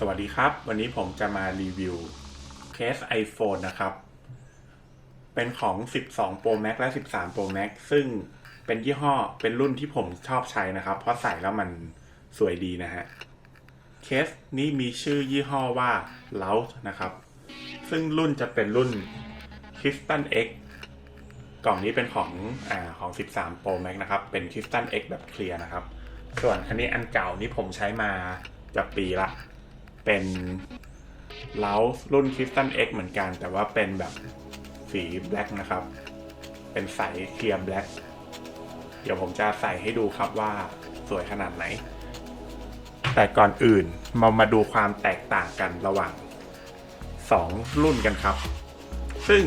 สวัสดีครับ วันนี้ผมจะมารีวิวเคส iPhone นะครับ เป็นของ 12 Pro Max และ 13 Pro Max ซึ่งเป็นยี่ห้อเป็นรุ่นที่ผมชอบใช้นะครับ เพราะใส่แล้วมันสวยดีนะฮะ เคสนี้มีชื่อยี่ห้อว่า l o u t นะครับ ซึ่งรุ่นจะเป็นรุ่น Crystal X กล่องนี้เป็นของอ่าของ 13 Pro Max นะครับ เป็น Crystal X แบบเคลียร์นะครับ ส่วนอันนี้อันเก่านี่ผมใช้มาจะปีละ เป็นเลารุ่น Crystal X เหมือนกัน แต่ว่าเป็นแบบสีแบล็กนะครับ เป็นใสเคลียร์แบล็กเดี๋ยวผมจะใส่ให้ดูครับว่าสวยขนาดไหน แต่ก่อนอื่นมามาดูความแตกต่างกันระหว่าง 2 รุ่นกันครับ ซึ่ง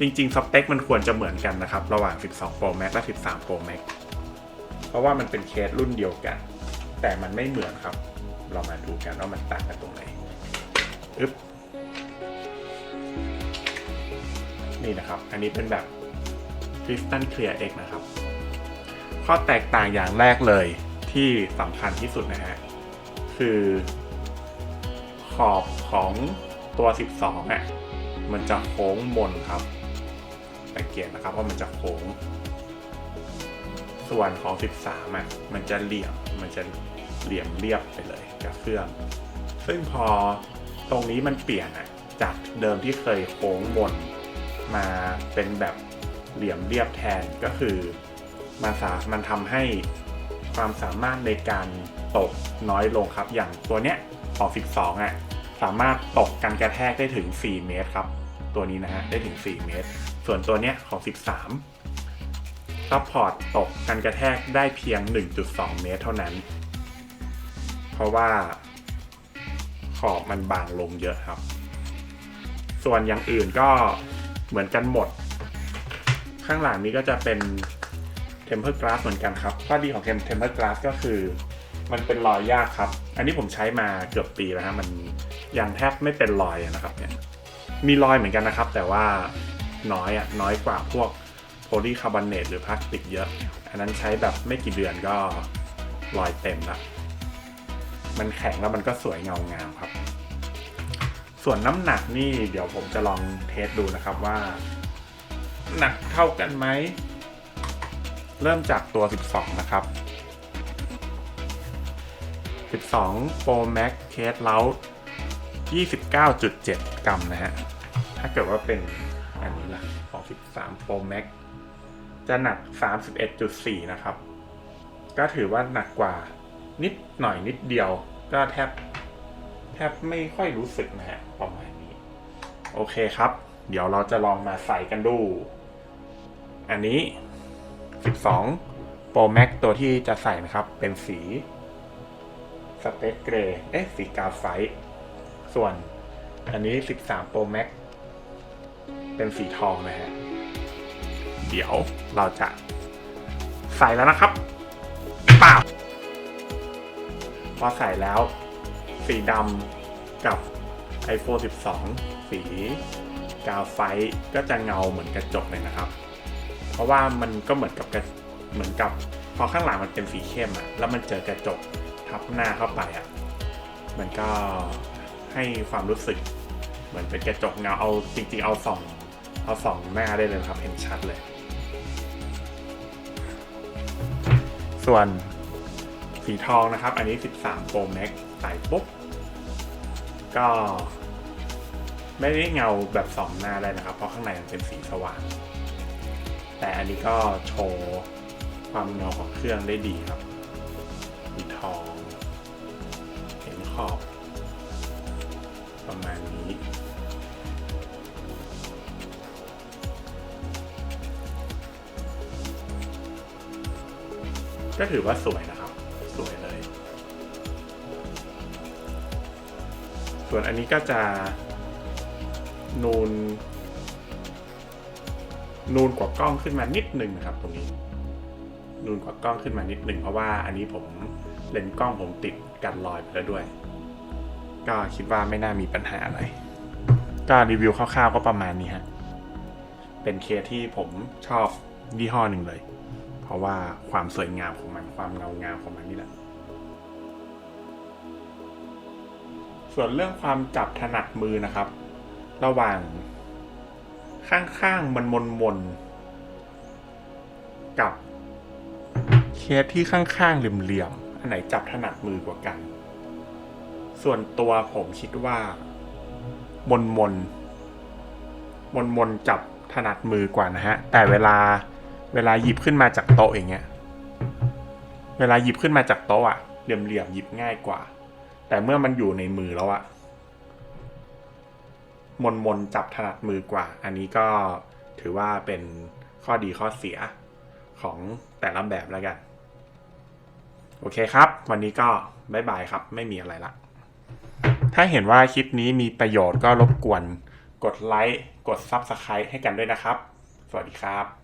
จริงๆสเปคมันควรจะเหมือนกันนะครับ ระหว่าง 12 Pro Max และ 13 Pro Max เพราะว่ามันเป็นเคสรุ่นเดียวกัน แต่มันไม่เหมือนครับ เรามาดูกันว่ามันต่างกันตรงไหนอึ๊บนี่นะครับ อันนี้เป็นแบบ Crystal Clear X นะครับ ข้อแตกต่างอย่างแรกเลยที่สำคัญที่สุดนะฮะ คือขอบของตัว 12อะมันจะโค้งมนครับสังเกตนะครับว่ามันจะโค้ง ส่วนของ 13อะมันจะเหลี่ยมมันจะเหลี่ยมเรียบไปเลยกับเครื่อง ซึ่งพอตรงนี้มันเปลี่ยนอะจากเดิมที่เคยโค้งมนมาเป็นแบบเหลี่ยมเรียบแทนก็คือมันสามันทำให้ความสามารถในการตกน้อยลงครับ อย่างตัวเนี้ยของ12อะสามารถตกกันกระแทกได้ถึง 4 เมตรครับ ตัวนี้นะฮะได้ถึง 4 เมตร ส่วนตัวเนี้ยของ 13 ซัพพอร์ตตกกันกระแทกได้เพียง 1.2 เมตรเท่านั้น เพราะว่าขอบมันบางลงเยอะครับ ส่วนอย่างอื่นก็เหมือนกันหมด ข้างหลังนี้ก็จะเป็น Temper Glass เหมือนกันครับ ข้อดีของ Temper Glass ก็คือมันเป็นรอยยากครับ อันนี้ผมใช้มาเกือบปีแล้วฮะมันยังแทบไม่เป็นรอยนะครับเนี่ยมีรอยเหมือนกันนะครับ แต่ว่าน้อยอะน้อยกว่าพวก โพลีคาร์บอเนตหรือพลาสติกเยอะ อันนั้นใช้แบบไม่กี่เดือนก็รอยเต็มละ มันแข็งแล้วมันก็สวยเงางามครับ ส่วนน้ำหนักนี่เดี๋ยวผมจะลองเทสดูนะครับว่า หนักเท่ากันไหม เริ่มจากตัว 12 นะครับ 12 Pro Max Case Loud 29.7 กรัมนะฮะ ถ้าเกิดว่าเป็นอันนี้ล่ะของ13 Pro Max จะหนัก 31.4 นะครับ ก็ถือว่าหนักกว่านิดหน่อยนิดเดียว ก็แทบแทบไม่ค่อยรู้สึกนะฮะประมาณนี้ โอเคครับ เดี๋ยวเราจะลองมาใส่กันดู อันนี้ 12 Pro Max ตัวที่จะใส่นะครับ เป็นสีสเปซเกรย์เอ๊ะสีกาไฟ ส่วนอันนี้ 13 Pro Max เป็นสีทองนะฮะ เดี๋ยวเราจะใส่แล้วนะครับป่าพอใส่แล้ว สีดำกับ iPhone 12 สีกาไฟก็จะเงาเหมือนกระจกเลยนะครับ เพราะว่ามันก็เหมือนกับกระเหมือนกับพอข้างหลังมันเป็นสีเข้มอะแล้วมันเจอกระจกทับหน้าเข้าไปอะมันก็ให้ความรู้สึก เหมือนเป็นกระจกเงาเอาจริง ๆ เอาส่องเอาส่องหน้าได้เลยครับเห็นชัดเลย ส่วนสีทองนะครับ อันนี้ 13 Pro Max ใส่ปุ๊บ ก็ ไม่ได้เงาแบบสองหน้าได้นะครับ เพราะข้างในมันเป็นสีสว่าง แต่อันนี้ก็โชว์ความเงาของเครื่องได้ดีครับ สีทอง เห็นขอบ ประมาณนี้ ก็ถือว่าสวยนะครับ สวยเลย ส่วนอันนี้ก็จะนูน นูนกว่ากล้องขึ้นมานิดหนึ่งนะครับ ตรงนี้ นูนกว่ากล้องขึ้นมานิดหนึ่งเพราะว่าอันนี้ผมเลนส์กล้องผมติดกันรอยไปแล้วด้วย ก็คิดว่าไม่น่ามีปัญหาอะไร ก็รีวิวคร่าวๆก็ประมาณนี้ฮะ เป็นเคสที่ผมชอบยี่ห้อหนึ่งเลย เพราะว่าความสวยงามของมันความเงางามของมันนี่แหละ ส่วนเรื่องความจับถนัดมือนะครับ ระหว่างข้างๆมันมนมนๆกับเคสที่ข้างๆเหลี่ยมๆอันไหนจับถนัดมือกว่ากัน ส่วนตัวผมคิดว่ามนมนมนมนๆจับถนัดมือกว่านะฮะ แต่เวลา เวลาหยิบขึ้นมาจากโต๊ะอย่างเงี้ย เวลาหยิบขึ้นมาจากโต๊ะอะเหลี่ยมๆหยิบง่ายกว่า แต่เมื่อมันอยู่ในมือแล้วอะมนมนๆจับถนัดมือกว่า อันนี้ก็ถือว่าเป็นข้อดีข้อเสียของแต่ละแบบแล้วกัน โอเคครับ วันนี้ก็บายบายครับ ไม่มีอะไรละ ถ้าเห็นว่าคลิปนี้มีประโยชน์ก็รบกวน กดไลค์ กด Subscribe ให้กันด้วยนะครับ สวัสดีครับ